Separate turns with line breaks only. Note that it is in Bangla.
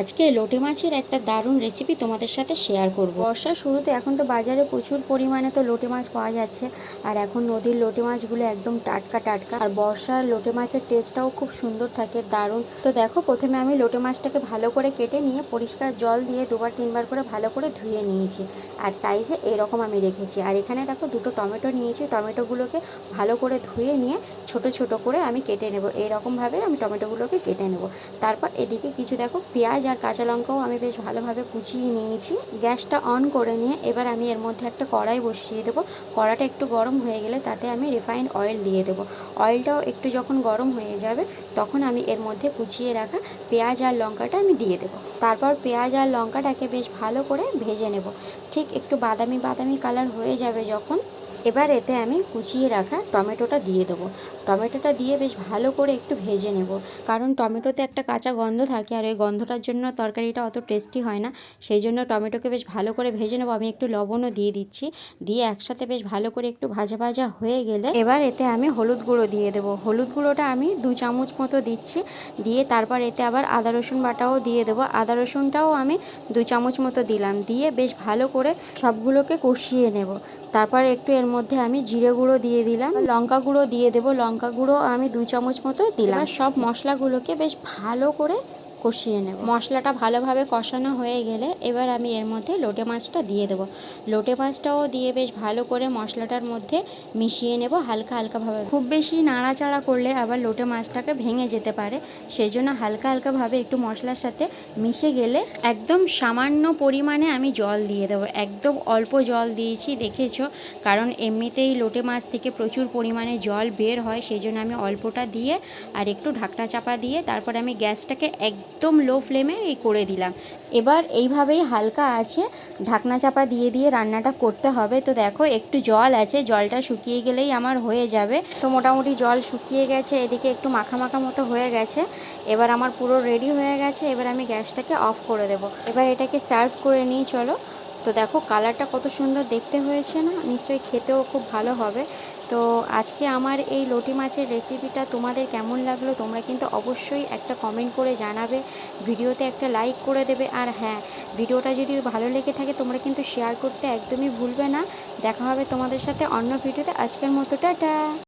আজকে লোটে মাছের একটা দারুণ রেসিপি তোমাদের সাথে শেয়ার করব। বর্ষার শুরুতে এখন তো বাজারে প্রচুর পরিমাণে তো লোটে মাছ পাওয়া যাচ্ছে, আর এখন নদীর লোটে মাছগুলো একদম টাটকা টাটকা। আর বর্ষার লোটে মাছের টেস্টটাও খুব সুন্দর থাকে, দারুণ। তো দেখো, প্রথমে আমি লোটে মাছটাকে ভালো করে কেটে নিয়ে পরিষ্কার জল দিয়ে দুবার তিনবার করে ভালো করে ধুয়ে নিয়েছি। আর সাইজে এরকম আমি রেখেছি। আর এখানে দেখো, দুটো টমেটো নিয়েছি। টমেটোগুলোকে ভালো করে ধুয়ে নিয়ে ছোট ছোট করে আমি কেটে নেব। এইরকমভাবে আমি টমেটোগুলোকে কেটে নেব। তারপর এদিকে কিছু দেখো, পেঁয়াজ আর কাঁচা লঙ্কাও আমি বেশ ভালোভাবে কুচিয়ে নিয়েছি। গ্যাসটা অন করে নিয়ে এবার আমি এর মধ্যে একটা কড়াই বসিয়ে দেবো। কড়াটা একটু গরম হয়ে গেলে তাতে আমি রিফাইন্ড অয়েল দিয়ে দেবো। অয়েলটাও একটু যখন গরম হয়ে যাবে, তখন আমি এর মধ্যে কুচিয়ে রাখা পেঁয়াজ আর লঙ্কাটা আমি দিয়ে দেবো। তারপর পেঁয়াজ আর লঙ্কাটাকে বেশ ভালো করে ভেজে নেব। ঠিক একটু বাদামি বাদামি কালার হয়ে যাবে যখন। এবার এতে আমি কুচিয়ে রাখা টমেটোটা দিয়ে দেবো। টমেটোটা দিয়ে বেশ ভালো করে একটু ভেজে নেব। কারণ টমেটোতে একটা কাঁচা গন্ধ থাকে আর ওই গন্ধটার জন্য তরকারিটা অত টেস্টি হয় না। সেই জন্য টমেটোকে বেশ ভালো করে ভেজে নেব। আমি একটু লবণও দিয়ে দিচ্ছি। দিয়ে একসাথে বেশ ভালো করে একটু ভাজা ভাজা হয়ে গেলে এবার এতে আমি হলুদ গুঁড়ো দিয়ে দেবো। হলুদ গুঁড়োটা আমি দু চামচ মতো দিচ্ছি। দিয়ে তারপর এতে আবার আদা রসুন বাটাও দিয়ে দেবো। আদা রসুনটাও আমি দু চামচ মতো দিলাম। দিয়ে বেশ ভালো করে সবগুলোকে কষিয়ে নেব। তারপর একটু এর মধ্যে আমি জিরে গুঁড়ো দিয়ে দিলাম। লঙ্কা গুঁড়ো দিয়ে দেবো। লঙ্কা গুঁড়ো আমি দু চামচ মতো দিলাম। সব মশলাগুলোকে বেশ ভালো করে কষিয়ে নেব। মশলাটা ভালোভাবে কষানো হয়ে গেলে এবার আমি এর মধ্যে লোটে মাছটা দিয়ে দেবো। লোটে মাছটাও দিয়ে বেশ ভালো করে মশলাটার মধ্যে মিশিয়ে নেব হালকা হালকাভাবে। খুব বেশি নাড়াচাড়া করলে আবার লোটে মাছটাকে ভেঙে যেতে পারে। সেই জন্য হালকা হালকাভাবে একটু মশলার সাথে মিশে গেলে একদম সামান্য পরিমাণে আমি জল দিয়ে দেবো। একদম অল্প জল দিয়েছি, দেখেছ? কারণ এমনিতেই লোটে মাছ থেকে প্রচুর পরিমাণে জল বের হয় সেই জন্য আমি অল্পটা দিয়ে আর একটু ঢাকনা চাপা দিয়ে তারপর আমি গ্যাসটাকে একদম লো ফ্লেমে এই করে দিলাম। এবার এইভাবেই হালকা আছে, ঢাকনা চাপা দিয়ে দিয়ে রান্নাটা করতে হবে। তো দেখো, একটু জল আছে, জলটা শুকিয়ে গেলেই আমার হয়ে যাবে। তো মোটামুটি জল শুকিয়ে গেছে, এদিকে একটু মাখা মাখা মতো হয়ে গেছে। এবার আমার পুরো রেডি হয়ে গেছে, এবার আমি গ্যাসটাকে অফ করে দেব। এবার এটাকে সার্ভ করে নিই, চলো। তো দেখো কালারটা কত সুন্দর দেখতে হয়েছে না? নিশ্চয়ই খেতেও খুব ভালো হবে। তো আজকে আমার এই লটি মাছের রেসিপিটা তোমাদের কেমন লাগল? তোমরা কিন্তু অবশ্যই একটা কমেন্ট করে জানাবে, ভিডিওতে একটা লাইক করে দেবে। আর হ্যাঁ ভিডিওটা যদি ভালো লেগে থাকে তোমরা কিন্তু শেয়ার করতে একদমই ভুলবে না। দেখা হবে তোমাদের সাথে অন্য ভিডিওতে। আজকের মতো, টাটা!